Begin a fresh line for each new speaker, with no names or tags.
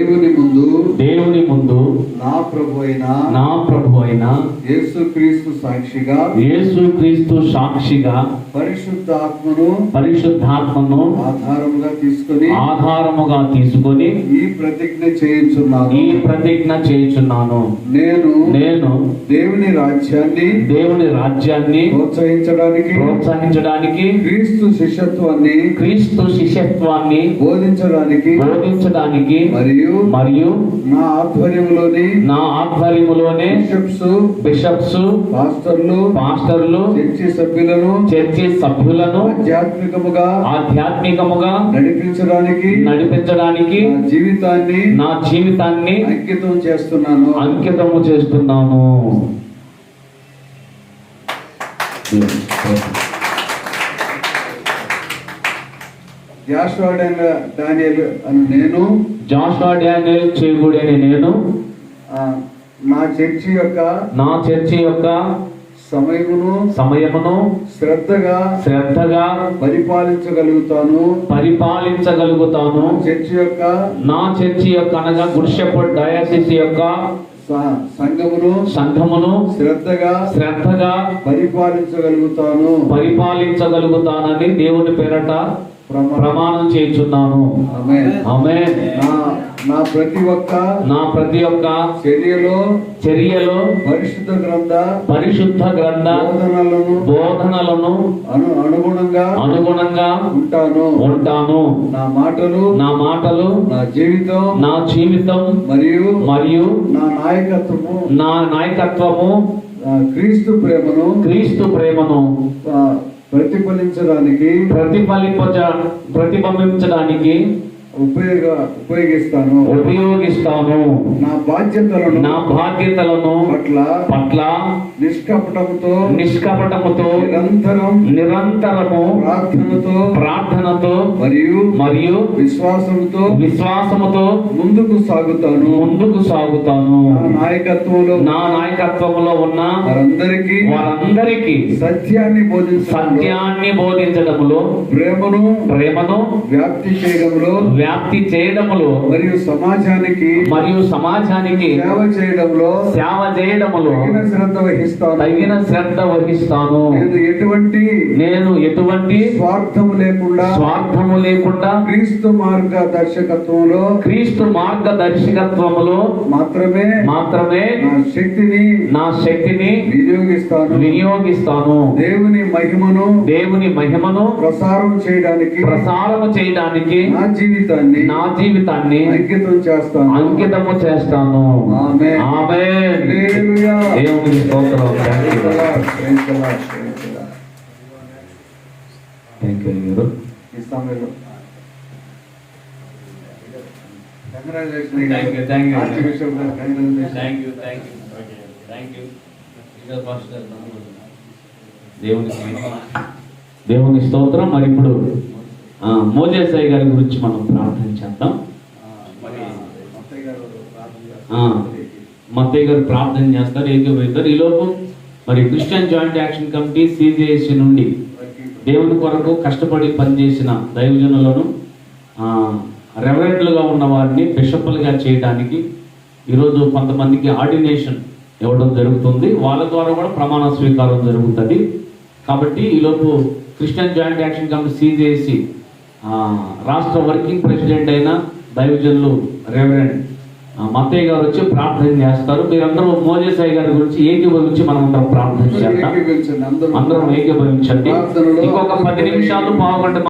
దేవుని ముందు
దేవుని ముందు
నా ప్రభు అయిన
నా ప్రభు అయిన
యేసుక్రీస్తు సాక్షిగా
యేసు క్రీస్తు సాక్షిగా
పరిశుద్ధ ఆత్మను
పరిశుద్ధాత్మను
ఆధారముగా తీసుకొని
ఆధారముగా తీసుకొని
ఈ ప్రతిజ్ఞ చేయించున్నాను.
ఈ ప్రతిజ్ఞ చేయుచున్నాను.
నేను
నేను
దేవుని రాజ్యాన్ని
దేవుని రాజ్యాన్ని
ప్రోత్సహించడానికి
ప్రోత్సహించడానికి
క్రీస్తు శిష్యత్వాన్ని
క్రీస్తు శిష్యత్వాన్ని
బోధించడానికి
బోధించడానికి
మరియు
మరియు
నా ఆధ్వర్యంలోని
నా ఆధ్వర్యములోనే
బిషప్స్
బిషప్స్
పాస్టర్లు
పాస్టర్లు
చర్చి సభ్యులను
చర్చి సభ్యులను
ఆధ్యాత్మికముగా
ఆధ్యాత్మికముగా
నడిపించడానికి
నడిపించడానికి
జీవితాన్ని
నా జీవితాన్ని
అంకితం చేస్తున్నాను.
అంకితము చేస్తున్నాను.
జాషువాడైన డానియల్ అని నేను.
జాషువా డానియల్ చేగుడని నేను.
ఆ, నా చర్చి యొక్క
నా చర్చి యొక్క
సమయమును
సమయమును
శ్రద్ధగా
శ్రద్ధగా
పరిపాలించగలుగుతాను.
పరిపాలించగలుగుతాను.
చర్చి యొక్క
నా చర్చి యొక్క అనగా గుడిషెప్పట్ డయాసిస్ యొక్క
సంఘమును
సంఘమును
శ్రద్ధగా
శ్రద్ధగా
పరిపాలించగలుగుతాను.
పరిపాలించగలుగుతానని దేవుని పేరట
ప్రమాణం.
ఆమె
నా ప్రతి ఒక్క
నా ప్రతి ఒక్క
చర్యలో
చర్యలో
పరిశుద్ధ గ్రంథ
పరిశుద్ధ గ్రంథ
బోధనలను
బోధనలను
అను అనుగుణంగా
అనుగుణంగా
ఉంటాను.
ఉంటాను.
నా మాటలు
నా మాటలు
నా జీవితం
నా జీవితం
మరియు
మరియు
నా నాయకత్వము
నా నాయకత్వము
క్రీస్తు ప్రేమను
క్రీస్తు ప్రేమను
ప్రతిఫలించడానికి
ప్రతిఫలింప ప్రతిబింబించడానికి
ఉపయోగ ఉపయోగిస్తాను.
ఉపయోగిస్తాను.
నా బాధ్యతలను
నా బాధ్యతలను
పట్ల
పట్ల
నిష్కపటముతో
నిష్కపటముతో
నిరంతరం
నిరంతరము
ప్రార్థనతో
ప్రార్థనతో
మరియు
మరియు
విశ్వాసంతో
విశ్వాసముతో
ముందుకు సాగుతాను.
ముందుకు సాగుతాను.
నా నాయకత్వంలో
నా నాయకత్వంలో ఉన్న
వారందరికీ
వారందరికీ
సత్యాన్ని బోధించడంలో
సత్యాన్ని బోధించడములో
ప్రేమను
ప్రేమను
వ్యాప్తి చేయడంలో
వ్యాప్తి చేయడములో
మరియు సమాజానికి
మరియు సమాజానికి
సేవ చేయడంలో
సేవ చేయడములో
తగిన శ్రద్ధ వహిస్తాను.
తగిన శ్రద్ధ వహిస్తాను.
నేను ఎటువంటి
నేను ఎటువంటి
స్వార్థం లేకుండా
స్వార్థము లేకుండా
క్రీస్తు మార్గదర్శకత్వంలో
క్రీస్తు మార్గదర్శకత్వములో
మాత్రమే
మాత్రమే
నా శక్తిని
నా శక్తిని
వినియోగిస్తాను.
వినియోగిస్తాను.
దేవుని మహిమను
దేవుని మహిమను
ప్రసారం చేయడానికి
ప్రసారము చేయడానికి
నా జీవితాన్ని
నా జీవితాన్ని
అంకితం చేస్తాను.
అంకితము చేస్తాను. దేవుని స్తోత్రం. మరి ఇప్పుడు మోజేసాయి గారి గురించి మనం ప్రార్థన చేద్దాం. మత్తయ్య గారు ప్రార్థన చేస్తారు. ఏకీభవిస్తారు ఈలోపు మరి Christian joint action committee CGIC నుండి దేవుని కొరకు కష్టపడి పనిచేసిన దైవజనులను రెవరెంట్లుగా ఉన్న వారిని బిషప్లుగా చేయడానికి ఈరోజు కొంతమందికి ఆర్డినేషన్ ఇవ్వడం జరుగుతుంది. వాళ్ళ ద్వారా కూడా ప్రమాణ స్వీకారం జరుగుతుంది. కాబట్టి ఈలోపు Christian joint action committee CJC రాష్ట్ర వర్కింగ్ ప్రెసిడెంట్ అయిన దైవజనులు రెవరెంట్ మత్తయ్య గారు వచ్చి ప్రార్థన చేస్తారు. మీరందరూ మోజేసాయి గారి గురించి ఏకీభవించి మనం అందరం ప్రార్థన చేద్దాం.
ఏకీభవించండి, అందరూ
ఏకీభవించండి. ఇంకొక పది నిమిషాలు పావుగంట